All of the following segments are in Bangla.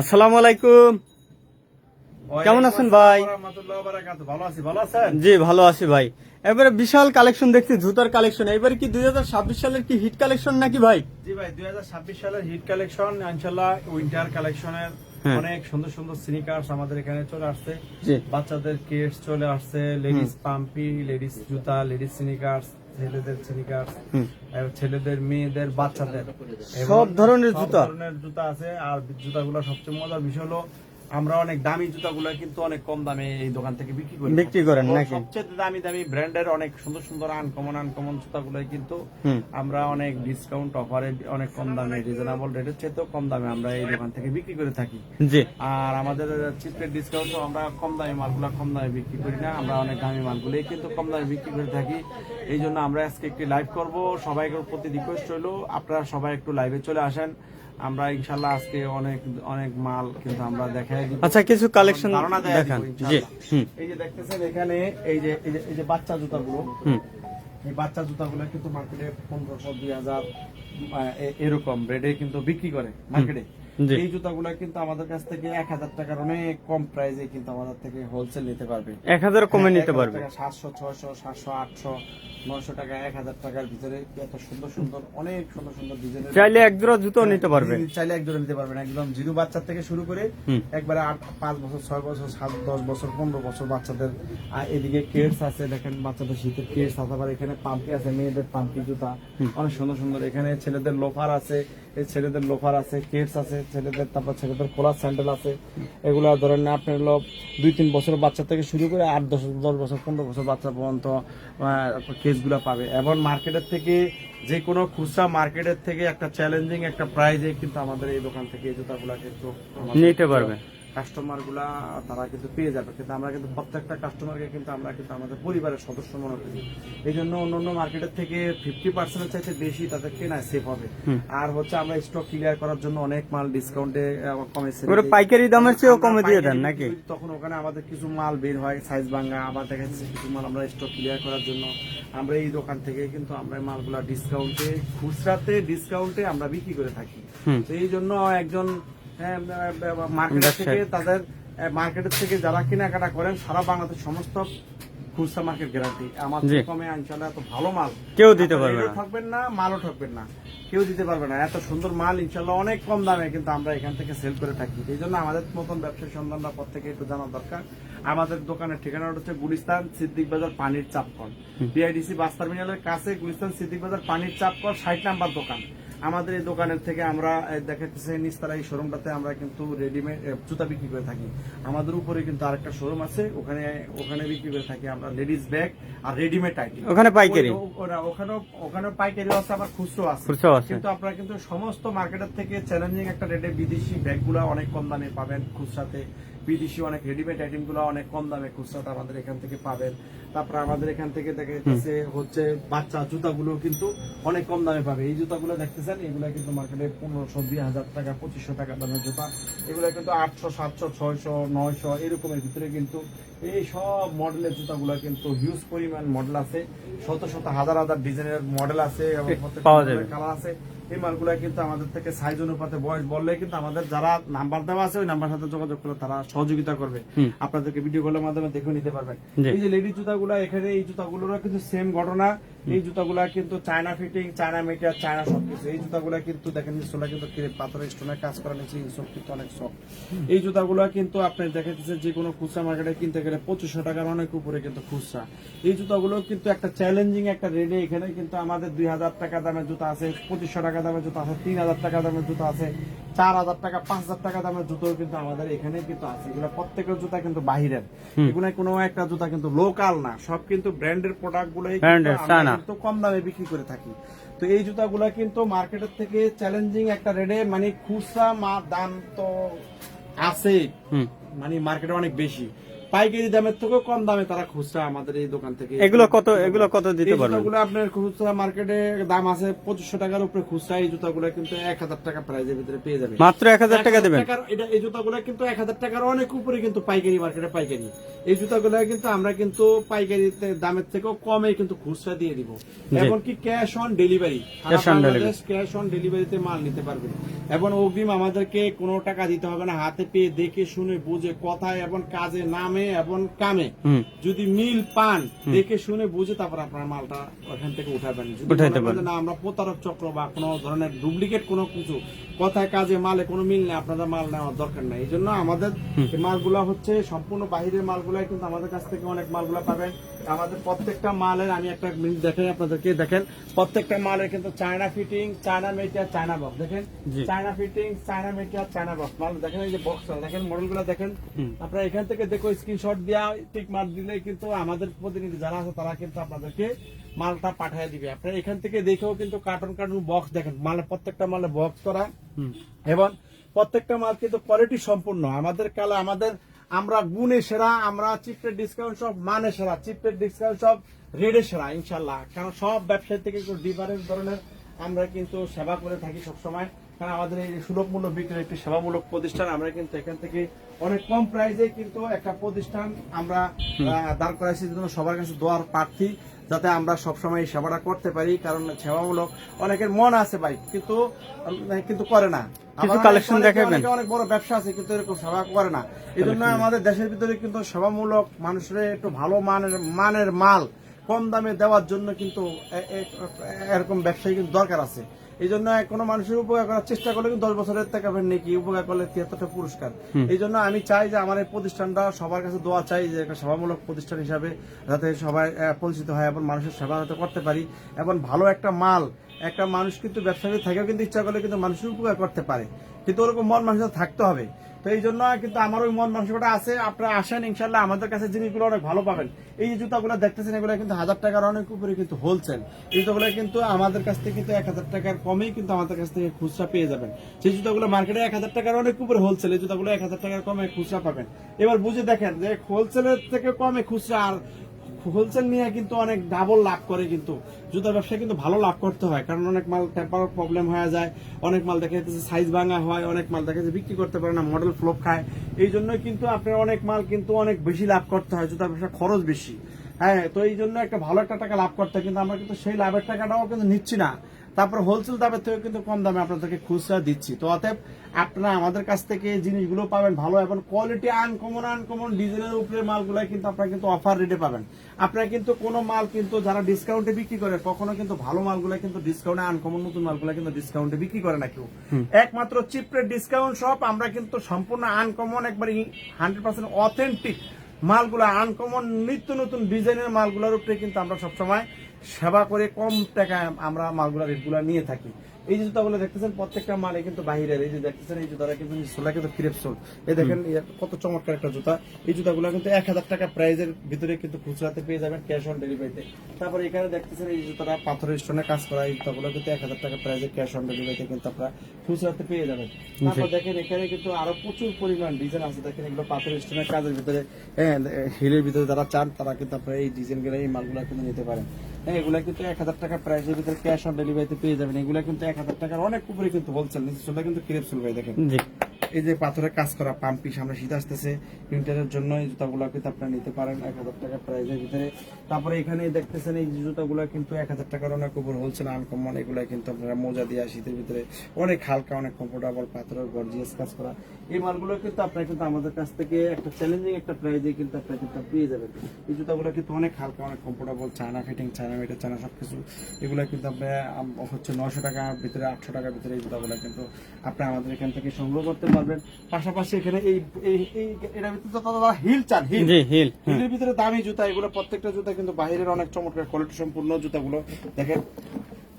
আসসালামু আলাইকুম। কেমন আছেন ভাই? জি ভালো আছি ভাই। এবারে বিশাল কালেকশন দেখছি জুতার কালেকশন। এবারে কি দুই সালের কি হিট কালেকশন নাকি ভাই? জি ভাই দুই হাজার ছাব্বিশ সালের হিট কালেকশন ইনশাল্লাহ উইন্টার কালেকশনের। অনেক সুন্দর সুন্দর স্নিকার্স আমাদের এখানে চলে আসছে। বাচ্চাদের কেটস চলে আসছে লেডিস পাম্পি লেডিস জুতা লেডিস স্নিকার্স ছেলেদের স্নিকার। ছেলেদের মেয়েদের বাচ্চাদের সব ধরনের জুতা? ধরনের জুতা আছে আর জুতাগুলো সবচেয়ে মজার বিষয় হলো আমরা অনেক দামি জুতাগুলো কিন্তু অনেক কম দামে এই দোকান থেকে বিক্রি করি। বিক্রি করেন নাকি? সবচেয়ে দামি দামি ব্র্যান্ডের অনেক সুন্দর সুন্দর আনকমন আনকমন জুতাগুলো কিন্তু আমরা অনেক ডিসকাউন্ট অফারে অনেক কম দামে রিজনেবল রেটের চেয়েও কম দামে আমরা এই দোকান থেকে বিক্রি করে থাকি। জি। আর আমাদের চিপের ডিসকাউন্টও আমরা কম দামি মালগুলো কম দামে বিক্রি করি না আমরা অনেক দামি মালগুলোই কিন্তু কম দামে বিক্রি করে থাকি। এই জন্য আমরা আজকে একটি লাইভ করব। সবাইকে প্রতি রিকোয়েস্ট হলো আপনারা সবাই একটু লাইভে চলে আসেন। আমরা ইনশাল্লাহ আজকে অনেক অনেক মাল কিন্তু আমরা দেখাই দিব। আচ্ছা কিছু কালেকশন ধারণা দেখান। জি এই যে দেখতেছেন এখানে এই যে এই যে বাচ্চা জুতাগুলো। এই বাচ্চা জুতাগুলো কিন্তু মার্কেটে পনেরোশো দুই হাজার এরকম রেটে কিন্তু বিক্রি করে মার্কেটে। এই জুতাগুলো কিন্তু আমাদের কাছ থেকে এক হাজার টাকার অনেক কম প্রাইসে কিন্তু আমাদের থেকে হোলসেল নিতে পারবে। এক হাজার কমে নিতে পারবে। সাতশো ছয়শো সাতশো আটশো নয়শো টাকা এক হাজার টাকার ভিতরে এত সুন্দর সুন্দর অনেক সুন্দর সুন্দর ডিজাইনের চাইলে এক জোড়া জুতো নিতে পারবে। চাইলে এক জোড়া নিতে পারবেন। একদম জিরো বাচ্চার থেকে শুরু করে একবারে আট পাঁচ বছর ছয় বছর সাত দশ বছর পনেরো বছর বাচ্চাদের আর এদিকে কেটস আছে দেখেন বাচ্চাদের শীতের কেটস আছে আবার এখানে পাম্পি আছে মেয়েদের পাম্পি জুতা। অনেক সুন্দর সুন্দর এখানে ছেলেদের লোফার আছে ছেলেদের লোফার আছে কেটস আছে, ছেলেদের, তারপর ছেলেদের খোলা স্যান্ডেল আছে এগুলো ধরেন আপনার হলো দুই তিন বছর বাচ্চা থেকে শুরু করে আট দশ দশ বছর, পনেরো বছর বাচ্চা পর্যন্ত কেসগুলো পাবে এবং মার্কেটের থেকে যে কোনো খুচরা মার্কেটের থেকে একটা চ্যালেঞ্জিং একটা প্রাইজে কিন্তু আমাদের এই দোকান থেকে এই জুতাগুলা কিন্তু নিতে পারবে। কাস্টমারগুলা তারা কিন্তু পেয়ে যাবে। কিন্তু আমরা কিন্তু প্রত্যেকটা কাস্টমারকে কিন্তু আমরা কিন্তু আমাদের পরিবারের সদস্য মনে করি। এই জন্য অন্যান্য মার্কেটের থেকে ফিফটি পার্সেন্টের চাইতে বেশি তাদের কেনায় সেফ হবে। আর হচ্ছে আমরা স্টক ক্লিয়ার করার জন্য অনেক মাল ডিসকাউন্টে কমে। পাইকারি দামের চেয়েও কমে দিয়ে দেন নাকি? তখন ওখানে আমাদের কিছু মাল বের হয় সাইজ ভাঙা। আবার দেখা যাচ্ছে কিছু মাল আমরা স্টক ক্লিয়ার করার জন্য। আমরা এই দোকান থেকে কিন্তু আমরা মালগুলা ডিসকাউন্টে খুচরাতে ডিসকাউন্টে আমরা বিক্রি করে থাকি। তো এই জন্য একজন মার্কেট থেকে তাদের মার্কেটের থেকে যারা কেনাকাটা করেন সারা বাংলাদেশ সমস্ত খুচরা মার্কেট গ্যারান্টি আমার কমে ইনশাল্লাহ এত ভালো মাল। কেউ দিতে পারবে না। ঠকবেন না মালও ঠকবেন না। কেউ দিতে পারবে না। এত সুন্দর মাল ইনশাল্লাহ অনেক কম দামে কিন্তু আমরা এখান থেকে সেল করে থাকি। এই জন্য আমাদের মতন ব্যবসায়ী সন্ধানরা প্রত্যেকে একটু জানা দরকার। আমাদের দোকানের ঠিকানাটা হচ্ছে গুলিস্তান সিদ্দিক বাজার পানির চাপকল। বিআইডিসি বাস টার্মিনালের কাছে গুলিস্তান সিদ্দিক বাজার পানির চাপকল ষাট নাম্বার দোকান। আমাদের এই দোকানের থেকে আমরা দেখাচ্ছি নিস্তারা এই শোরুমটাতে আমরা কিন্তু রেডিমেড জুতা বিক্রি করে থাকি। আমাদের উপরে কিন্তু আরেকটা শোরুম আছে ওখানে ওখানে বিক্রি করে থাকি আমরা লেডিস ব্যাগ আর রেডিমেড আইটেম ওখানে পাইকারি? ওখানেও ওখানেও পাইকারি আছে আবার খুচরো আছে। কিন্তু আপনারা কিন্তু সমস্ত মার্কেটের থেকে চ্যালেঞ্জিং একটা রেটে বিদেশি ব্যাগগুলো অনেক কম দামে পাবেন খুচরাতে। বিদেশি অনেক রেডিমেড আইটেমগুলো অনেক কম দামে খুচরাতে আমাদের এখান থেকে পাবেন। তারপরে আমাদের এখান থেকে দেখা যাচ্ছে হচ্ছে বাচ্চা জুতাগুলো কিন্তু অনেক কম দামে পাবে। এই জুতাগুলো দেখতেছেন এগুলো কিন্তু মার্কেটে পনেরোশো দুই হাজার টাকা পঁচিশশো টাকা দামের জুতা। এগুলো কিন্তু আটশো সাতশো ছয়শো নয়শো এরকমের ভিতরে কিন্তু এই সব মডেলের জুতাগুলো কিন্তু হিউজ পরিমাণ মডেল আছে। শত শত হাজার হাজার ডিজাইনের মডেল আছে এবং প্রত্যেকটা। কালার আছে। এই মালগুলো কিন্তু আমাদের থেকে সাইজ অনুপাতে বয়স বললে কিন্তু আমাদের যারা নাম্বার দেওয়া আছে ওই নাম্বার সাথে যোগাযোগ করলে তারা সহযোগিতা করবে। আপনাদেরকে ভিডিও কলের মাধ্যমে দেখে নিতে পারবেন। এই যে লেডিস জুতাগুলো এখানে এই জুতাগুলোরও কিন্তু সেম ঘটনা। এই জুতাগুলা কিন্তু China fitting China material China সবকিছু এই জুতাগুলা কিন্তু দেখেন নিচলা কিন্তু পাথরের স্টোনের কাজ করা নিচে ইনসব কিন্তু অনেক সফট এই জুতাগুলো কিন্তু আপনি দেখাচ্ছেন যে কোনো খুচরা মার্কেটে কিনতে গেলে পঁচিশশো টাকার অনেক উপরে কিন্তু খুচরা। এই জুতাগুলো কিন্তু একটা চ্যালেঞ্জিং একটা রেটে এখানে কিন্তু আমাদের দুই হাজার টাকা দামের জুতা আছে, পঁচিশশো টাকা দামের জুতা আছে, তিন হাজার টাকা দামের জুতা আছে। চার হাজার টাকা পাঁচ হাজার টাকা দামের জুতো কিন্তু আমাদের এখানে কিন্তু আছে। এগুলো প্রত্যেকের জুতা কিন্তু বাহিরের। এগুলো কোনো একটা জুতা কিন্তু লোকাল না। সব কিন্তু ব্র্যান্ডের প্রোডাক্ট গুলোই কিন্তু কম দামে বিক্রি করে থাকি। তো এই জুতাগুলো কিন্তু মার্কেটের থেকে চ্যালেঞ্জিং একটা রেটে মানে খুচরা মা দাম তো আছে মানে মার্কেটে অনেক বেশি। পাইকারি দামের থেকেও কম দামে তারা খুচরা আমাদের এই দোকান থেকে এগুলো কত এগুলো কত দিতে এই পারবেন? জুতাগুলো আপনার খুচরা মার্কেটে দাম আছে পঁচিশশো টাকার উপরে খুচরা এই জুতাগুলো কিন্তু এক হাজার টাকা প্রাইজের ভিতরে পেয়ে যাবে মাত্র এক হাজার টাকা দেবেন? এটা এই জুতাগুলো কিন্তু এক হাজার টাকার অনেক উপরে কিন্তু পাইকারি মার্কেটে পাইকারি। এই জুতাগুলো কিন্তু আমরা কিন্তু পাইকারি দামের থেকেও কমে কিন্তু খুচরা দিয়ে দিব। এমনকি cash on delivery Cash on delivery। Cash on ডেলিভারিতে মাল নিতে পারবেন এবং অগ্রিম আমাদেরকে কোনো টাকা দিতে হবে না হাতে পেয়ে দেখে শুনে বুঝে কথায় এবং কাজে নামে এবং কামে। যদি মিল পান দেখে শুনে বুঝে তারপর আপনার মালটা ওখান থেকে উঠাবেন। যদি না আমরা প্রতারক চক্র বা কোনো ধরনের ডুপ্লিকেট কোনো কিছু কথায় কাজে মালে কোনো মিল নেই আপনাদের মাল নেওয়ার দরকার নেই। এই জন্য আমাদের মালগুলা হচ্ছে সম্পূর্ণ বাহিরের মালগুলা কিন্তু আমাদের কাছ থেকে অনেক মালগুলা পাবেন। আমাদের প্রত্যেকটা মালের আমি একটা মিনিট দেখাই আপনাদেরকে দেখেন। প্রত্যেকটা মালের কিন্তু China fitting China material China box দেখেন? China fitting China material China box. মাল দেখেন এই যে বক্স দেখেন মডেলগুলো দেখেন। আপনারা এখান থেকে দেখো স্ক্রিনশট দেওয়া টিক মার দিলে কিন্তু আমাদের প্রতিনিধি যারা আছে তারা কিন্তু আপনাদেরকে মালটা পাঠিয়ে দিবে। আপনারা এখান থেকে দেখেও কিন্তু কার্টন কার্টন বক্স দেখেন। মালে প্রত্যেকটা মালে বক্স করা। হুম। এবং প্রত্যেকটা মাল কিন্তু কোয়ালিটি সম্পূর্ণ। আমাদের কালা আমাদের আমরা গুণে সেরা আমরা চিপের ডিসকাউন্ট সব মানে সেরা। চিপের ডিসকাউন্ট সব রেডে সেরা ইনশাল্লাহ। কারণ সব ব্যবসায়ী থেকে একটু ডিফারেন্ট ধরনের আমরা কিন্তু সেবা করে থাকি সবসময়। কারণ আমাদের এই সুলভ মূল্য বিক্রির একটি সেবামূলক প্রতিষ্ঠান আমরা কিন্তু এখান থেকে অনেক কম প্রাইসে কিন্তু একটা প্রতিষ্ঠান আমরা দাঁড় করাইছি। জন্য সবার কাছে দোয়ার প্রার্থী যাতে আমরা সবসময় সেবাটা করতে পারি। কারণ সেবামূলক অনেকের মন আছে ভাই কিন্তু কিন্তু করে না। কিছু আবার দেখাবেন? অনেক বড় ব্যবসা আছে কিন্তু এরকম সেবা করে না। এই জন্য আমাদের দেশের ভিতরে কিন্তু সেবামূলক মানুষের একটু ভালো মানের মানের মাল কম দামে দেওয়ার জন্য কিন্তু এরকম ব্যবসায়ী কিন্তু দরকার আছে। এই জন্য কোনো মানুষের উপকার করার চেষ্টা করলে কিন্তু দশ বছরের থেকে আপনি নেকি উপকার করলে তিয়াত্তরটা পুরস্কার। এই জন্য আমি চাই যে আমার এই প্রতিষ্ঠানটা সবার কাছে দোয়া চাই যে একটা সেবামূলক প্রতিষ্ঠান হিসাবে যাতে সবাই পরিচিত হয় এবং মানুষের সেবা যাতে করতে পারি এবং ভালো একটা মাল একটা মানুষ কিন্তু ব্যবসায়ী থাকেও কিন্তু ইচ্ছা করলে কিন্তু মানুষের উপকার করতে পারে। কিন্তু ওরকম মন মানুষের থাকতে হবে। তো এই জন্য কিন্তু আমার ওই মন মানসিকতা আছে। আপনারা আসেন ইনশাল্লাহ আমাদের কাছে জিনিসগুলো অনেক ভালো পাবেন। এই যে জুতাগুলো দেখতেছেন, এগুলো কিন্তু হাজার টাকার অনেক উপরে কিন্তু হোলসেল এই জুতোগুলো কিন্তু আমাদের কাছ থেকে কিন্তু এক হাজার টাকার কমেই কিন্তু আমাদের কাছ থেকে খুচরা পেয়ে যাবেন। সেই জুতাগুলো মার্কেটে এক হাজার টাকার অনেক উপরে হোলসেল এই জুতাগুলো এক হাজার টাকার কমে খুচরা পাবেন। এবার বুঝে দেখেন যে হোলসেলের থেকে কমে খুচরা আর হোলসেল নিয়ে কিন্তু অনেক ডাবল লাভ করে কিন্তু। জুতার ব্যবসায় কিন্তু ভালো লাভ করতে হয়, কারণ অনেক মাল টেম্পার প্রবলেম হয়ে যায়, অনেক মাল দেখা যাচ্ছে সাইজ ভাঙা হয়, অনেক মাল দেখা যাচ্ছে বিক্রি করতে পারে না মডেল ফ্লোপ খায়। এই জন্যই কিন্তু আপনার অনেক মাল কিন্তু অনেক বেশি লাভ করতে হয়, জুতার ব্যবসা খরচ বেশি। হ্যাঁ তো এই জন্য একটা ভালো একটা টাকা লাভ করতে হয়, কিন্তু আমরা কিন্তু সেই লাভের টাকাটাও কিন্তু নিচ্ছি না। তারপর হোলসেল দামের থেকে কিন্তু কম দামে আপনাদেরকে খুচরা দিচ্ছি। তো অতএব আপনারা আমাদের কাছ থেকে জিনিসগুলো পাবেন ভালো এবং কোয়ালিটি আনকমন আনকমন ডিজাইনের উপরে মালগুলো কিন্তু আপনারা কিন্তু অফার রেটে পাবেন। আপনারা কিন্তু কোনো মাল কিন্তু যারা ডিসকাউন্টে বিক্রি করে কখনো কিন্তু ভালো মালগুলো কিন্তু ডিসকাউন্টে আনকমন নতুন মালগুলো কিন্তু ডিসকাউন্টে বিক্রি করে না কেউ। একমাত্র চিপের ডিসকাউন্ট সব আমরা কিন্তু সম্পূর্ণ আনকমন একবারে হান্ড্রেড পার্সেন্ট অথেন্টিক মালগুলো আনকমন নিত্য নতুন ডিজাইনের মালগুলোর উপরে কিন্তু আমরা সবসময় সেবা করে কম টাকায় আমরা মালগুলা রেটগুলো নিয়ে থাকি। এই যে জুতাগুলো দেখতেছেন প্রত্যেকটা মালে কিন্তু বাহিরের এই যে দেখতেছেন এই জুতাটা কিন্তু সোলা কিন্তু ক্রেপ সোল। এই দেখেন কত চমৎকার একটা জুতা। এই জুতাগুলো কিন্তু এক হাজার টাকা প্রাইজের ভিতরে কিন্তু খুচরাতে পেয়ে যাবেন ক্যাশ অন ডেলিভারিতে। তারপর এখানে দেখতেছেন এই জুতাটা পাথরের স্টোনে কাজ করা এই জুতাগুলো কিন্তু এক হাজার টাকা প্রাইজের ক্যাশ অন ডেলিভারিতে কিন্তু আপনারা খুচরাতে পেয়ে যাবেন। তারপর দেখেন এখানে কিন্তু আরও প্রচুর পরিমাণ ডিজাইন আছে। দেখেন এগুলো পাথরের স্টোনের কাজের ভিতরে হ্যাঁ হিলের ভিতরে যারা চান তারা কিন্তু আপনারা এই ডিজাইনগুলো এই মালগুলো কিন্তু নিতে পারেন। হ্যাঁ এগুলা কিন্তু এক হাজার টাকা প্রাইসের ভিতরে ক্যাশ অন ডেলিভারিতে পেয়ে যাবেন। এগুলা কিন্তু এক হাজার টাকার অনেক উপরে কিন্তু বলছেন নিচে কিন্তু ক্রেপসুল ভাই দেখেন। এই যে পাথরের কাজ করা পাম্পি সামনে শীত আসতেছে প্রিন্টারের জন্য এই জুতাগুলো কিন্তু আপনারা নিতে পারেন, এক হাজার টাকা প্রাইজের ভিতরে। তারপরে এখানে দেখতেছেন এই জুতাগুলো কিন্তু এক হাজার টাকার অনেক উপর হোলসেল আনকমন এগুলো কিন্তু আপনারা মোজা দিয়ে শীতের ভিতরে অনেক হালকা, অনেক কমফোর্টেবল পাথরের গর্জিয়াস কাজ করা। এই মালগুলো কিন্তু আপনারা কিন্তু আমাদের কাছ থেকে একটা চ্যালেঞ্জিং একটা প্রাইজে কিন্তু আপনারা কিন্তু পেয়ে যাবেন। এই জুতাগুলো কিন্তু অনেক হালকা, অনেক কমফোর্টেবল চায়না ফিটিং চায়না মেটে চায়না সবকিছু। এগুলো কিন্তু আপনার হচ্ছে নশো টাকার ভিতরে, আটশো টাকার ভিতরে এই জুতাগুলো কিন্তু আপনি আমাদের এখান থেকে সংগ্রহ করতে পারবেন। পাশাপাশি এখানে এই এই- এই এটার ভিতরে তারা হিল চান হিল। হিল হ্যাঁ। হিলের ভিতরে দামি জুতা এগুলো প্রত্যেকটা জুতা কিন্তু বাইরের অনেক চমৎকার কোয়ালিটি সম্পূর্ণ জুতাগুলো। দেখেন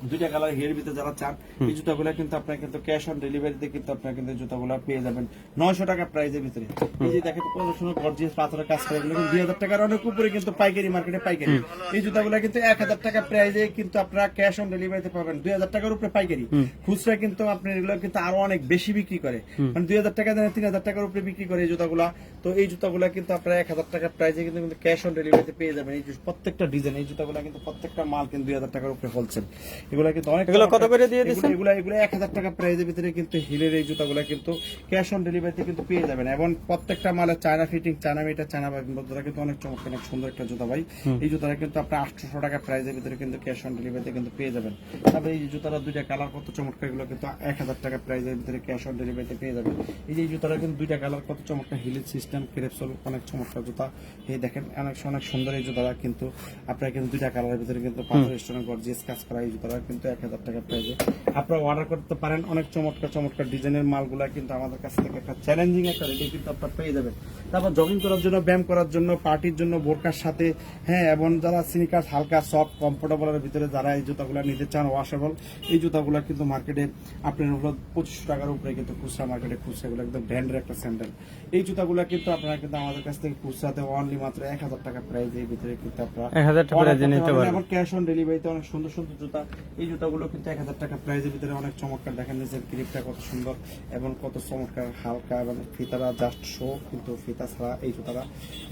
দুইটা কালার হেয়ার ভিতরে যারা চান এই জুতাগুলো কিন্তু আপনার কিন্তু ক্যাশ অন ডেলিভারিতে কিন্তু আপনার কিন্তু জুতাগুলো পেয়ে যাবেন। নয়শো টাকা প্রাইজের ভিতরে। এই যে দেখেন কত সুন্দর গর্জিয়াস পাথরের কাজ করে এগুলো দুই হাজার টাকার অনেক উপরে কিন্তু পাইকারি মার্কেটে পাইকারি। এই জুতাগুলো কিন্তু এক হাজার টাকা প্রাইজে কিন্তু আপনারা ক্যাশ অন ডেলিভারিতে পাবেন। দুই হাজার টাকার উপরে পাইকারি। খুচরা কিন্তু আপনি এগুলো কিন্তু আরও অনেক বেশি বিক্রি করে। মানে দুই হাজার টাকা দেন তিন হাজার টাকার উপরে বিক্রি করে এই জুতাগুলা। তো এই জুতাগুলা কিন্তু আপনারা এক হাজার টাকা প্রাইজে কিন্তু কিন্তু ক্যাশ অন ডেলিভারিতে পেয়ে যাবেন। এই প্রত্যেকটা ডিজাইন এই জুতাগুলা কিন্তু প্রত্যেকটা মাল কিন্তু দুই হাজার টাকার উপরে হোলসেল এগুলা কিন্তু অনেক এগুলো কত করে দিয়ে দিচ্ছেন? এগুলো এগুলো এক হাজার টাকা প্রাইজের ভিতরে কিন্তু হিলের এই জুতাগুলো কিন্তু ক্যাশ অন ডেলিভারিতে কিন্তু পেয়ে যাবেন। এবং প্রত্যেকটা মালের China fitting China metre China বন্ধুরা কিন্তু অনেক চমৎকার অনেক সুন্দর একটা জুতা ভাই। এই জুতাটা কিন্তু আপনার আটশোশো টাকা প্রাইজের ভিতরে কিন্তু ক্যাশ অন ডেলিভারিতে কিন্তু পেয়ে যাবেন। তারপরে এই জুতাটা দুইটা কালার কত চমৎকার এগুলো কিন্তু এক হাজার টাকা প্রাইজের ভিতরে ক্যাশ অন ডেলিভারিতে পেয়ে যাবেন। এই যে এই জুতাটা কিন্তু দুইটা কালার কত চমৎকার হিলের সিস্টেম ক্রেপসল অনেক চমৎকার জুতা। এই দেখেন অনেক অনেক সুন্দর এই জুতাটা কিন্তু আপনার কিন্তু দুইটা কালারের ভিতরে কিন্তু পাথর স্টোনের গর্জিয়াস কাজ করা এই জুতাটা কিন্তু এক হাজার টাকা প্রাইজে আপনারা অর্ডার করতে পারেন অনেক চমৎকার চমৎকার ডিজাইনের মালগুলা কিন্তু আমাদের কাছ থেকে একটা চ্যালেঞ্জিং একটা রেডি কিন্তু আপনার পেয়ে যাবেন। তারপর জগিং করার জন্য ব্যায়াম করার জন্য পার্টির জন্য বোরকার সাথে হ্যাঁ এবং যারা সিনিকার হালকা সফট কমফোর্টেবলের ভিতরে যারা এই জুতাগুলো নিতে চান ওয়াশেবল এই জুতাগুলো কিন্তু মার্কেটে আপনার হলো পঁচিশশো টাকার উপরে কিন্তু খুচরা মার্কেটে খুচরা এগুলো একদম ব্র্যান্ডের একটা স্যান্ডেল এই জুতাগুলো কিন্তু আপনারা কিন্তু আমাদের কাছ থেকে খুচরাতে অনলি মাত্র এক হাজার টাকা প্রাইস এই ভিতরে কিন্তু আপনারা এক হাজার টাকা নিতে। পারবেন। এবং ক্যাশ অন ডেলিভারিতে অনেক সুন্দর সুন্দর জুতা এই জুতাগুলো কিন্তু এক হাজার টাকা প্রাইজের ভিতরে অনেক চমৎকার। দেখেন নিচের গ্রিপটা কত সুন্দর এবং কত চমৎকার হালকা এবং ফিতারা জাস্ট শো কিন্তু ফিতা ছাড়া এই জুতারা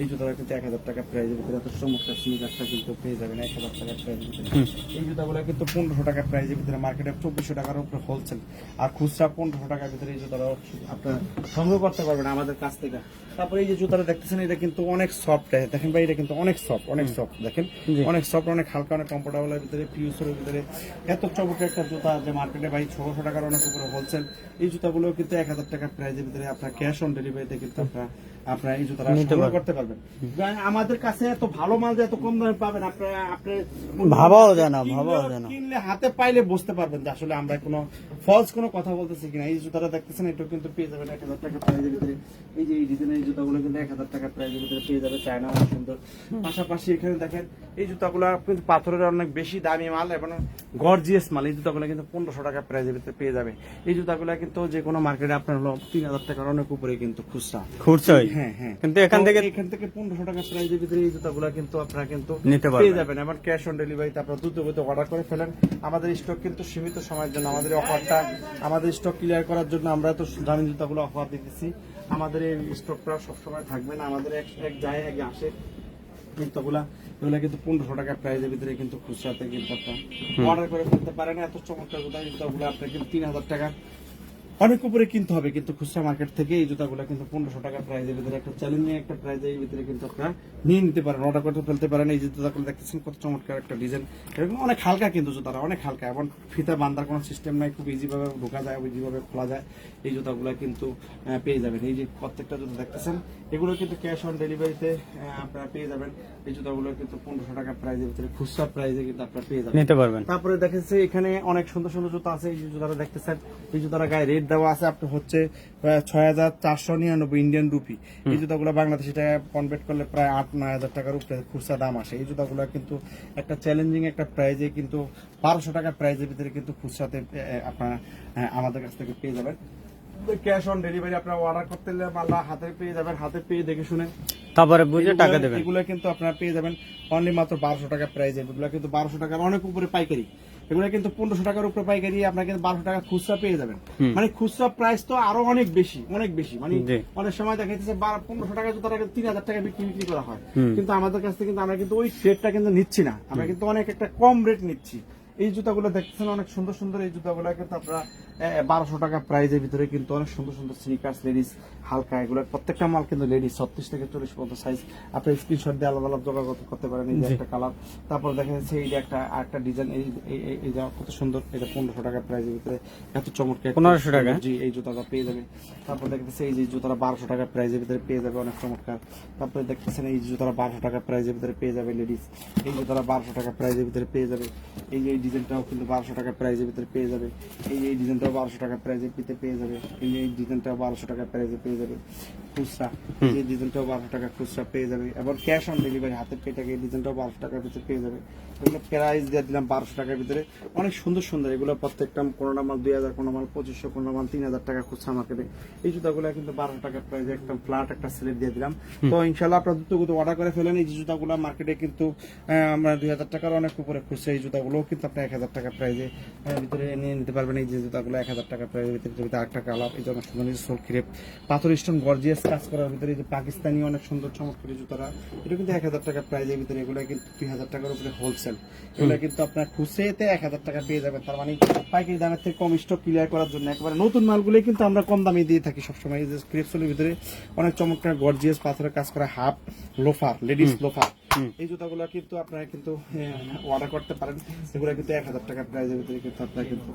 এই জুতারা কিন্তু এক হাজার টাকা প্রাইজের ভিতরে এত চমৎকার সিনিকারটা কিন্তু পেয়ে যাবেন এক হাজার টাকা প্রাইজের ভিতরে। এই জুতাগুলো কিন্তু পনেরোশো টাকা প্রাইজের ভিতরে মার্কেটে চব্বিশশো টাকার উপরে হোলসেল আর খুচরা পনেরোশো টাকার ভিতরে এই জুতারা আপনারা সংগ্রহ করতে পারবেন আমাদের কাছ থেকে। তারপরে এই যে জুতাটা দেখতেছেন এটা কিন্তু অনেক সফট দেখেন ভাই এটা কিন্তু অনেক সফট অনেক সফট দেখেন? অনেক সফট অনেক হালকা অনেক কমফোর্টেবলের ভিতরে পিউসের ভিতরে। এত চমৎকার একটা জুতা যে মার্কেটে ভাই ছশো টাকার অনেক উপরে হোলসেল এই জুতাগুলো কিন্তু এক হাজার টাকার প্রাইজের ভিতরে আপনার ক্যাশ অন ডেলিভারিতে কিন্তু আপনার আপনার এই জুতাটা নিতে সংগ্রহ করতে পারবেন। আমাদের কাছে এত ভালো মাল যে এত কম দামে পাবেন আপনারা আপনার ভাবাও যায় না, ভাবাও যায় না। কিনলে হাতে পাইলে বুঝতে পারবেন যে আসলে আমরা কোনো ফলস কোনো কথা বলতেছি কিনা। এই জুতাটা দেখতেছেন এটা কিন্তু পেয়ে যাবেন এক হাজার টাকা প্রাইজের ভিতরে। এই যে এই ডিজাইনের এই জুতাগুলো কিন্তু এক হাজার টাকা প্রাইজের ভিতরে পেয়ে যাবে চায়না অনেক সুন্দর। পাশাপাশি এখানে দেখেন এই জুতাগুলো কিন্তু পাথরের অনেক বেশি দামি মাল এবং গর্জিয়াস মাল। এই জুতাগুলো কিন্তু পনেরোশো টাকা প্রাইজের ভিতরে পেয়ে যাবে। এই জুতাগুলো কিন্তু যে কোনো মার্কেটে আপনার হলো তিন হাজার টাকার অনেক উপরে কিন্তু খুচরা। খুচরাই। হ্যাঁ হ্যাঁ। কিন্তু এখান থেকে এখান থেকে পনেরোশো টাকা প্রাইজের ভিতরে এই জুতাগুলো কিন্তু আপনারা কিন্তু নিতে পেয়ে যাবেন। আবার ক্যাশ অন ডেলিভারিতে আপনারা দ্রুত গতিতে অর্ডার করে ফেলেন। আমাদের স্টক কিন্তু সীমিত সময়ের জন্য আমাদের অফারটা আমাদের স্টক ক্লিয়ার করার জন্য আমরা তো দামি জুতাগুলো অফার দিতেছি। আমাদের এই স্টকটা সবসময় থাকবে না। আমাদের এক এক যায় এক আসে। জুতাগুলা এগুলো কিন্তু পনেরোশো টাকা প্রাইজের ভিতরে কিন্তু খুচরাতে কিন্তু আপনার অর্ডার করে ফেলতে পারেন। এত চমৎকার জুতাগুলো আপনার কিন্তু তিন হাজার টাকা অনেক উপরে কিনতে হবে কিন্তু খুচরা মার্কেট থেকে এই জুতাগুলো কিন্তু পনেরোশো টাকা প্রাইজের ভিতরে একটা চ্যালেঞ্জিং একটা প্রাইজ এই ভিতরে কিন্তু আপনারা নিয়ে নিতে পারেন। অর্ডার করতে ফেলতে পারেন। এই যে জুতাগুলো দেখতেছেন কত চমৎকার একটা ডিজাইন এরকম অনেক হালকা কিন্তু জুতাটা অনেক হালকা। এবং ফিতা বান্ধার কোনো সিস্টেম নাই খুব ইজি ভাবে ঢোকা যায় ইজিভাবে খোলা যায়। এই জুতাগুলো কিন্তু পেয়ে যাবেন। এই যে প্রত্যেকটা জুতা দেখতেছেন এগুলো কিন্তু ক্যাশ অন ডেলিভারিতে আপনারা পেয়ে যাবেন। এই জুতাগুলো কিন্তু পনেরোশো টাকা প্রাইজের ভিতরে খুচরা প্রাইজে কিন্তু আপনারা পেয়ে যাবেন। নিতে পারবেন। তারপরে দেখেছে এখানে অনেক সুন্দর সুন্দর জুতা আছে। এই যে জুতাটা দেখতেছেন এই জুতাটা গায়ে রেট দেওয়া আছে আপনার হচ্ছে ছয় হাজার চারশো নিরানব্বই ইন্ডিয়ান রুপি এই জুতাগুলো বাংলাদেশি কনভার্ট করলে প্রায় আট নয় হাজার টাকার উপরে খুচরা দাম আসে। এই জুতাগুলো কিন্তু একটা চ্যালেঞ্জিং একটা প্রাইজে কিন্তু বারোশো টাকা প্রাইজের ভিতরে কিন্তু খুচরাতে আপনারা আমাদের কাছ থেকে পেয়ে যাবেন। ক্যাশ অন ডেলিভারি আপনারা অর্ডার করতে গেলে হাতে পেয়ে যাবেন হাতে পেয়ে দেখে শুনে। তারপরে বুঝে টাকা দেবেন। এগুলো কিন্তু আপনারা পেয়ে যাবেন। অনলি মাত্র বারোশো টাকা প্রাইস এগুলো কিন্তু বারোশো টাকার অনেক উপরে পাইকারি। এগুলো কিন্তু পনেরোশো টাকার উপরে পাইকারি আপনার কিন্তু বারোশো টাকা খুচরা পেয়ে যাবেন। মানে খুচরা প্রাইস তো আরও অনেক বেশি অনেক বেশি। মানে অনেক সময় দেখা যাচ্ছে পনেরোশো টাকা তারা কিন্তু তিন হাজার টাকা বিক্রি বিক্রি করা হয়। কিন্তু আমাদের কাছ থেকে কিন্তু আমরা কিন্তু ওই রেটটা কিন্তু নিচ্ছি না। আমরা কিন্তু অনেক একটা কম রেট নিচ্ছি। এই জুতাগুলো দেখতেছেন অনেক সুন্দর সুন্দর এই জুতাগুলো কিন্তু আপনারা বারোশো টাকা প্রাইজের ভিতরে কিন্তু অনেক সুন্দর সুন্দর স্নিকার্স লেডিস হালকা এগুলো। প্রত্যেকটা মাল কিন্তু লেডিস ছত্রিশ থেকে চল্লিশ পর্যন্ত সাইজ আপনি স্ক্রিনশট দিয়ে আলাদা আলাদা জোগাড় করতে- পারেন। এই যে একটা কালার তারপর দেখা যাচ্ছে এই যে একটা একটা ডিজাইন এই এই- এই কত সুন্দর। এটা পনেরোশো টাকা প্রাইজের ভিতরে। এত চমৎকার পনেরোশো টাকা? জি এই জুতাটা পেয়ে যাবে তারপর দেখতেছে এই যে জুতাটা বারোশো টাকা প্রাইজের ভিতরে পেয়ে যাবে অনেক চমৎকার। তারপরে দেখতেছেন এই জুতাটা বারোশো টাকা প্রাইজের ভিতরে পেয়ে যাবে লেডিস এই জুতাটা বারোশো টাকা প্রাইজের ভিতরে পেয়ে যাবে। এই যে এই ডিজাইনটাও কিন্তু বারোশো টাকা প্রাইজের ভিতরে পেয়ে যাবে। এই যে এই ডিজাইনটাও বারোশো টাকা প্রাইজে পেতে পেয়ে যাবে। এই ডিজাইনটাও বারোশো টাকা প্রাইজে পেয়ে যাবে। খুচরা এই ডিজাইনটাও বারোশো টাকা খুচরা পেয়ে যাবে। এবং ক্যাশ অন ডেলিভারি হাতে পেটাকে এই ডিজাইনটাও বারোশো টাকার ভিতরে পেয়ে যাবে। এগুলো প্রাইস দিয়ে দিলাম বারোশো টাকার ভিতরে। অনেক সুন্দর সুন্দর এগুলো প্রত্যেকটা মাল দুই হাজার কোনো মাল পঁচিশশো কোনো মাল তিন হাজার টাকা খুচরা মার্কেটে এই জুতাগুলো কিন্তু বারোশো টাকা প্রাইজে একদম ফ্ল্যাট একটা সিলেট দিয়ে দিলাম। তো ইনশাল্লাহ আপনার অর্ডার করে ফেলেন। এই জুতাগুলো মার্কেটে কিন্তু আমরা দুই হাজার টাকার অনেক উপরে খুচরা এই জুতাগুলো কিন্তু আপনি এক হাজার টাকা প্রাইজে ভিতরে নিয়ে নিতে পারবেন। এই যে জুতাগুলো এক হাজার টাকা প্রাইজের ভিতরে ভিতরে আরেকটা কালার এই যে অনেক সুন্দর সোল ক্রেপ পাথর স্টোন গর্জিয়াস কাজ করার ভিতরে যে পাকিস্তানি অনেক সুন্দর চমৎকার জুতারা এটা কিন্তু এক হাজার টাকা প্রাইজের ভিতরে এগুলো কিন্তু দুই হাজার টাকার উপরে হোলসেল এগুলো কিন্তু আপনার খুচরেতে এক হাজার টাকা পেয়ে যাবেন তার মানে পাইকারি দামের থেকে কম স্টক ক্লিয়ার করার জন্য। একেবারে নতুন মালগুলো কিন্তু আমরা কম দামে দিয়ে থাকি সবসময়। এই যে ক্রেপসোলের ভিতরে অনেক চমৎকার গর্জিয়াস পাথরের কাজ করা হাফ লোফার লেডিস লোফার এই জুতাগুলো কিন্তু আপনারা কিন্তু অর্ডার করতে পারেন। এগুলো কিন্তু এক হাজার টাকা প্রাইজের ভিতরে কিন্তু আপনারা কিন্তু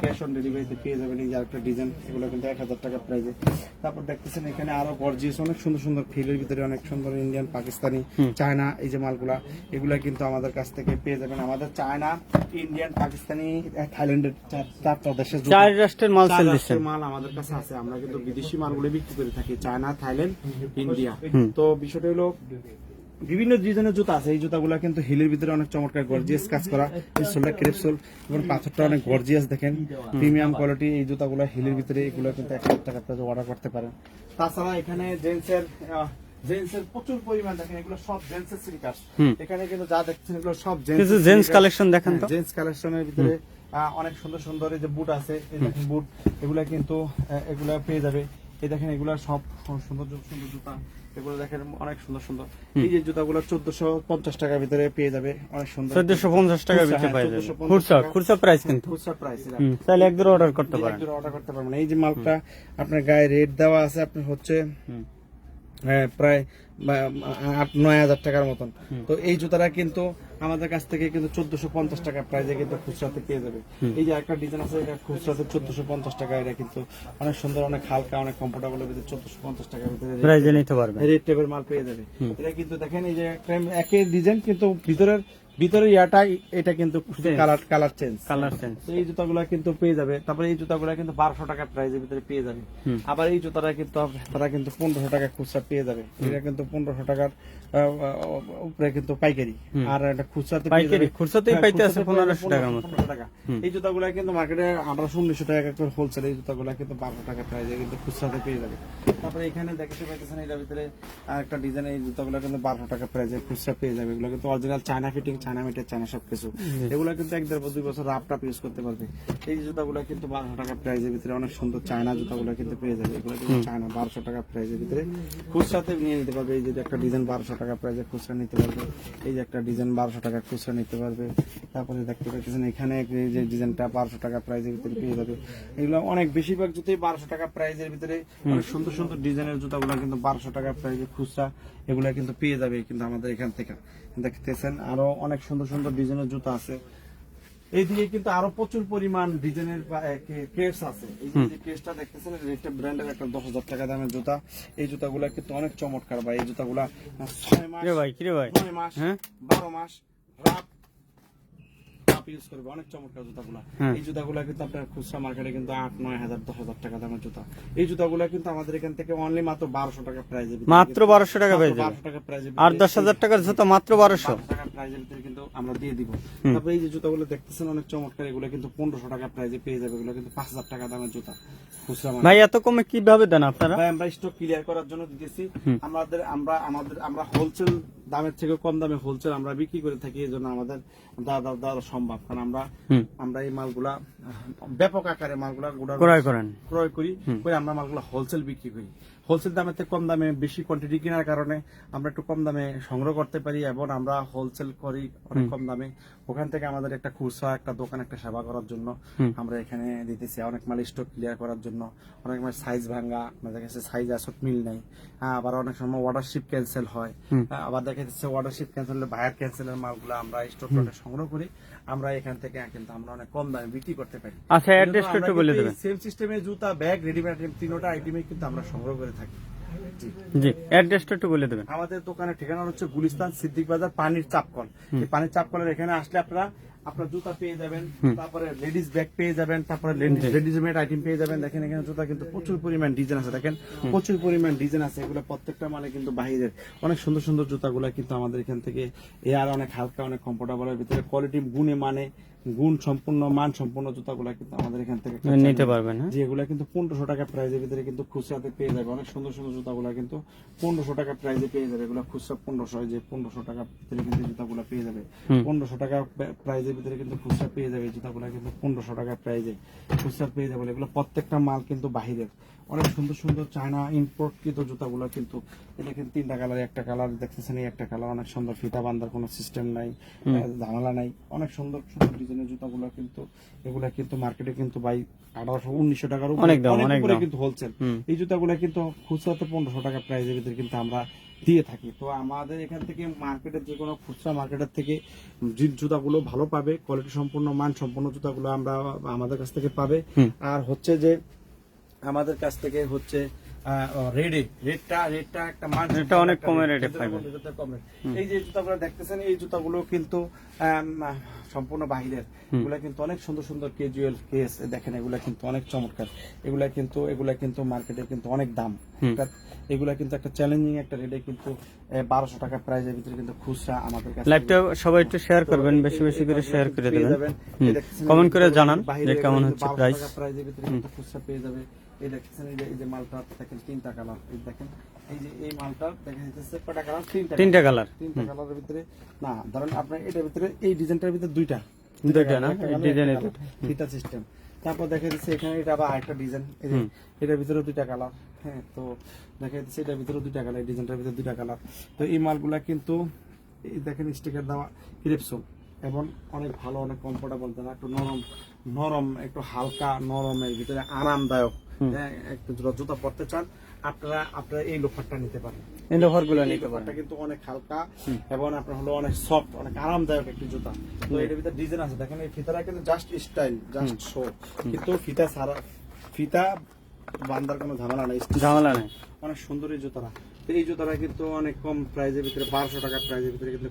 ক্যাশ অন ডেলিভারিতে পেয়ে যাবেন। এই যে আরেকটা ডিজাইন এগুলো কিন্তু এক হাজার টাকা প্রাইজে তারপর দেখতেছেন এখানে আরও গর্জিয়াস অনেক সুন্দর সুন্দর ফিলের ভিতরে অনেক সুন্দর ইন্ডিয়ান পাকিস্তানি চায়না এই যে মালগুলা এগুলা কিন্তু আমাদের কাছ থেকে পেয়ে যাবেন। আমাদের চায়না ইন্ডিয়ান পাকিস্তানি থাইল্যান্ডের চার- চারটা দেশের চার রাষ্ট্রের মাল চার সেল রাষ্ট্রের দিচ্ছেন। মাল আমাদের কাছে আছে। আমরা কিন্তু বিদেশি মালগুলো বিক্রি করে থাকি। চায়না থাইল্যান্ড ইন্ডিয়া তো বিষয়টা হলো বিভিন্ন ডিজাইনের জুতা আছে। এই জুতাগুলো কিন্তু হিলের ভিতরে অনেক চমৎকার গর্জিয়াস কাজ করা। এই সোলটা ক্রেপসোল এবং পাথরটা অনেক গর্জিয়াস দেখেন। প্রিমিয়াম কোয়ালিটি এই জুতাগুলো হিলের ভিতরে এগুলো কিন্তু এক হাজার টাকা অর্ডার করতে পারেন। তাছাড়া এখানে জেন্টসের জেন্টসের প্রচুর পরিমাণ দেখেন এগুলো সব জেন্টসের স্নিকার্স এখানে কিন্তু যা দেখছেন এগুলো সব কিছু জেন্টস কালেকশন দেখান তো। জেন্টস কালেকশনের ভিতরে অনেক সুন্দর সুন্দর এই যে বুট আছে এই দেখেন বুট এগুলা কিন্তু এগুলা পেয়ে যাবে। এই দেখেন এগুলা সব সুন্দর সুন্দর জুতা। এগুলো দেখেন অনেক সুন্দর সুন্দর। এই যে জুতাগুলো টাকার ভিতরে পেয়ে যাবে অনেক সুন্দর। চোদ্দশো পঞ্চাশ টাকা খুচরা, বিক্রি হ্যাঁ, যাবে। 1450 প্রাইস কিন্তু। প্রাইস তাহলে একদম অর্ডার করতে পারেন। অর্ডার করতে পারবেন। এই যে মালটা আপনার গায়ে রেট দেওয়া আছে আপনি হচ্ছে হুম। হ্যাঁ প্রায় আট নয় হাজার টাকার মতন। তো এই জুতাটা কিন্তু আমাদের কাছ থেকে কিন্তু চোদ্দশো পঞ্চাশ টাকা প্রাইজে কিন্তু খুচরাতে পেয়ে যাবে। এই যে একটা ডিজাইন আছে এটা খুচরাতে চোদ্দশো পঞ্চাশ টাকা এটা কিন্তু অনেক সুন্দর অনেক হালকা অনেক কমফোর্টেবল ভিতরে চোদ্দশো পঞ্চাশ টাকার ভিতরে প্রাইজে নিতে পারবে। রেড টেপের মাল পেয়ে যাবে। এটা কিন্তু দেখেন এই যে একই ডিজাইন কিন্তু ভিতরের ভিতরের ইয়াটা এটা কিন্তু colour colour change colour change তো এই জুতাগুলো কিন্তু পেয়ে যাবে। তারপরে এই জুতাগুলো কিন্তু বারোশো টাকা প্রাইজের ভিতরে পেয়ে যাবে। আবার এই জুতাটা কিন্তু তারা কিন্তু পনেরোশো টাকা খুচরা পেয়ে যাবে। এটা কিন্তু পনেরোশো টাকার উপরে কিন্তু পাইকারি। আর এটা খুচরাতে পাইকারি, খুচরাতেই হ্যাঁ, পাইতে আছে খুচরাতে পেয়ে যাবে 1500 টাকার মতো। 1500 টাকা। এই জুতাগুলো কিন্তু মার্কেটে আঠারোশো উনিশশো টাকা করে হোলসেল এই জুতাগুলো কিন্তু বারোশো টাকা প্রাইজে কিন্তু খুচরাতে পেয়ে যাবে। তারপরে এখানে দেখতে পাইতেছেন এটার ভিতরে আরেকটা ডিজাইন এই জুতাগুলো কিন্তু বারোশো টাকা প্রাইজে খুচরা পেয়ে যাবে। এগুলো কিন্তু অরিজিনাল চায়না ফিটিং চায়না মিটের চায়না সবকিছু। এগুলো কিন্তু এক দেড় দুই বছর রাপ টাপ ইউজ করতে পারবে। এই জুতাগুলো কিন্তু বারোশো টাকা প্রাইজের ভিতরে অনেক সুন্দর চায়না জুতাগুলো কিন্তু পেয়ে যাবে। এগুলো কিন্তু চায়না বারোশো টাকা প্রাইজের ভিতরে। খুচরাতে নিয়ে নিতে পারবে এই যে একটা ডিজাইন বারোশো টাকা প্রাইজে খুচরা নিতে পারবে। এই যে একটা ডিজাইন বারোশো টাকা খুচরা নিতে পারবে। তারপরে দেখতে পাচ্ছেন এখানে এই যে ডিজাইনটা বারোশো টাকা প্রাইজের ভিতরে পেয়ে যাবে। এগুলো অনেক বেশিরভাগ জুতোই বারোশো টাকা প্রাইজের ভিতরে। অনেক সুন্দর সুন্দর ডিজাইনের জুতাগুলো কিন্তু বারোশো টাকা প্রাইজে খুচরা এগুলো কিন্তু পেয়ে যাবে কিন্তু আমাদের এখান থেকে। দেখতেছেন আরও অনেক সুন্দর সুন্দর ডিজাইনের জুতো আছে। এইদিকে কিন্তু আরও প্রচুর পরিমাণ ডিজাইনের কেস আছে। এই যে- কেসটা দেখতেছেন এটা ব্র্যান্ডের একটা দশ হাজার টাকা দামের জুতা। এই জুতাগুলা কিন্তু অনেক চমৎকার ভাই। এই জুতাগুলা গুলা ছয় মাস ভাই কিরে ভাই? ছয় মাস হ্যাঁ? বারো মাস রাপ রাপ ইউজ করবে অনেক চমৎকার জুতাগুলা। হ্যাঁ। এই জুতাগুলা কিন্তু আপনার খুচরা মার্কেটে কিন্তু আট নয় হাজার দশ হাজার টাকা দামের জুতা। এই জুতাগুলা কিন্তু আমাদের এখান থেকে অনলি মাত্র বারোশো টাকা প্রাইজে মাত্র 1200 টাকা পেয়ে বারোশো টাকা প্রাইজে আর দশ হাজার টাকার জুতো মাত্র বারোশো টাকা প্রাইজের ভিতরে কিন্তু আমরা দিয়ে দিব। তারপরে এই যে জুতাগুলো দেখতেছেন অনেক চমৎকার এগুলো কিন্তু পনেরোশো টাকা প্রাইজে পেয়ে যাবে এগুলো কিন্তু পাঁচ হাজার টাকা দামের জুতা খুচরা ভাই এত কমে কীভাবে দেন আপনারা? ভাই আমরা স্টক ক্লিয়ার করার জন্য দিতেছি। আমাদের আমরা আমাদের আমরা হোলসেল দামের থেকে কম দামে হোলসেল আমরা বিক্রি করে থাকি এই জন্য আমাদের দাদা দাদা সম্ভব। কারণ আমরা আমরা এই মালগুলা ব্যাপক আকারে মালগুলা ক্রয় করেন। ক্রয় করি করে আমরা মালগুলা হোলসেল বিক্রি করি। হোলসেল দামের থেকে কম দামে বেশি কোয়ান্টিটি কেনার কারণে আমরা একটু কম দামে সংগ্রহ করতে পারি এবং আমরা হোলসেল করি অনেক কম দামে। ওখান থেকে আমাদের একটা খুচরা একটা দোকান একটা সেবা করার জন্য আমরা এখানে দিতেছি। অনেক মাল স্টক ক্লিয়ার করার জন্য। অনেক মাল সাইজ ভাঙা আমাদের কাছে সাইজ আসত মিল নাই। হ্যাঁ, আবার অনেক সময় অর্ডারশিপ ক্যান্সেল হয়। আবার দেখা যাচ্ছে অর্ডারশিপ ক্যান্সেল হলে ভায়ার ক্যান্সেলের মালগুলো আমরা স্টক সংগ্রহ করি। আমরা এখান থেকে কিন্তু আমরা অনেক কম দামে বিক্রি করতে পারি। আচ্ছা অ্যাড্রেসটা একটু বলে দেবেন। সেম সিস্টেমে জুতা ব্যাগ রেডিমেড তিনটা আইটেমই কিন্তু আমরা সংগ্রহ করে থাকি। জি। জি অ্যাড্রেসটা একটু বলে দেবেন। আমাদের দোকানের ঠিকানা হচ্ছে গুলিস্তান সিদ্দিক বাজার পানির চাপকল। পানির চাপকলের এখানে আসলে আপনারা আপনার জুতা পেয়ে যাবেন তারপরে লেডিস ব্যাগ পেয়ে যাবেন তারপরে লেডিস মেড আইটেম পেয়ে যাবেন। দেখেন এখানে জুতা কিন্তু প্রচুর পরিমাণ ডিজাইন আছে। দেখেন প্রচুর পরিমাণ ডিজাইন আছে। এগুলো প্রত্যেকটা মানে কিন্তু বাহিরের। অনেক সুন্দর সুন্দর জুতাগুলো কিন্তু আমাদের এখান থেকে এয়ার অনেক হালকা অনেক কমফোর্টেবলের ভিতরে। কোয়ালিটি গুণে মানে গুণ সম্পূর্ণ মান সম্পূর্ণ জুতাগুলো কিন্তু আমাদের এখান থেকে নিতে পারবেন হ্যাঁ যে কিন্তু পনেরোশো টাকা প্রাইজের ভিতরে কিন্তু খুচরাতে পেয়ে যাবে। অনেক সুন্দর সুন্দর জুতাগুলো কিন্তু পনেরোশো টাকা প্রাইজে পেয়ে যাবে। এগুলো খুচরা পনেরোশো যে পনেরোশো টাকা ভিতরে কিন্তু জুতাগুলো পেয়ে যাবে। পনেরোশো টাকা প্রাইজের ভিতরে কিন্তু খুচরা পেয়ে যাবে জুতাগুলো কিন্তু পনেরোশো টাকা প্রাইজে খুচরা পেয়ে যাবে। এগুলো প্রত্যেকটা মাল কিন্তু বাহিরের। অনেক সুন্দর সুন্দর চায়না ইম্পোর্ট কৃত জুতাগুলো কিন্তু এটা কিন্তু তিনটা কালার একটা কালার দেখতেছেন এই একটা কালার অনেক সুন্দর ফিতা বান্ধার কোনো সিস্টেম নাই ঝামেলা নাই। অনেক সুন্দর সুন্দর ডিজাইনের জুতাগুলো কিন্তু এগুলা কিন্তু মার্কেটে কিন্তু বাই আঠারোশো উনিশশো টাকার অনেক দাম, অনেক উপরে কিন্তু হোলসেল এই জুতাগুলো কিন্তু খুচরাতে পনেরোশো টাকা প্রাইজের ভিতরে কিন্তু আমরা দিয়ে থাকি। তো আমাদের এখান থেকে মার্কেটের যে কোনো খুচরা মার্কেটের থেকে জুতাগুলো ভালো পাবে কোয়ালিটি সম্পূর্ণ মান সম্পূর্ণ জুতাগুলো আমরা আমাদের কাছ থেকে পাবে। আর হচ্ছে যে আমাদের কাছ থেকে হচ্ছে রেডে রেডটা রেডটা একটা মান রেটটা অনেক কমে রেটে পাইবেন। রেটটা কম রেট। এই যে জুতাগুলো দেখতেছেন এই জুতাগুলো কিন্তু সম্পূর্ণ বাহিরের। এগুলা কিন্তু অনেক সুন্দর সুন্দর কেজুয়াল কেস দেখেন এগুলা কিন্তু অনেক চমৎকার। এগুলা কিন্তু এগুলা কিন্তু মার্কেটে কিন্তু অনেক দাম। এগুলা কিন্তু একটা চ্যালেঞ্জিং একটা রেটে কিন্তু বারোশো টাকা প্রাইজের ভিতরে কিন্তু খুচরা আমাদের কাছে লাইভটা সবাই একটু শেয়ার করবেন বেশি বেশি করে শেয়ার করে দেবেন। কমেন্ট করে জানান যে কেমন হচ্ছে প্রাইস প্রাইজের ভিতরে কিন্তু খুচরা পেয়ে যাবে। এই এই যে মালটা দেখেন তিনটা কালার এই দেখেন এই যে এই মালটা দেখা যাচ্ছে কটা কালার তিনটা তিনটা কালার তিনটা কালারের ভিতরে না ধরেন আপনার এটার ভিতরে এই ডিজাইনটার ভিতরে দুইটা। দুইটা না? ডিজাইনের। ফিতা সিস্টেম তারপর দেখা যাচ্ছে এখানে এটা আবার আরেকটা ডিজাইন। এটার ভিতরে দুইটা কালার হ্যাঁ তো দেখা যাচ্ছে এটার ভিতরে দুইটা কালার এই ডিজাইনটার ভিতরে দুইটা কালার তো এই মালগুলা কিন্তু দেখেন স্টিকার দেওয়া এবং অনেক ভালো অনেক কমফোর্টেবল একটু নরম নরম একটু হালকা নরমের ভিতরে আরামদায়ক। জুতা- জুতা পরতে চান আপনারা আপনারা এই লোফারটা নিতে পারেন। এই লোফারগুলো নিতে পারেন। কিন্তু অনেক হালকা এবং আপনার হলো অনেক সফট অনেক আরামদায়ক একটি জুতা। তো এটার ভিতরে ডিজাইন আছে। দেখেন এই ফিতাটা কিন্তু জাস্ট স্টাইল জাস্ট শো কিন্তু ফিতা সারা ফিতা বান্দার কোনো ঝামেলা নাই। ঝামেলা নেই। অনেক সুন্দর এই জুতাটা। তো এই জুতাটা কিন্তু অনেক কম প্রাইজের ভিতরে বারোশো টাকা প্রাইজের ভিতরে কিন্তু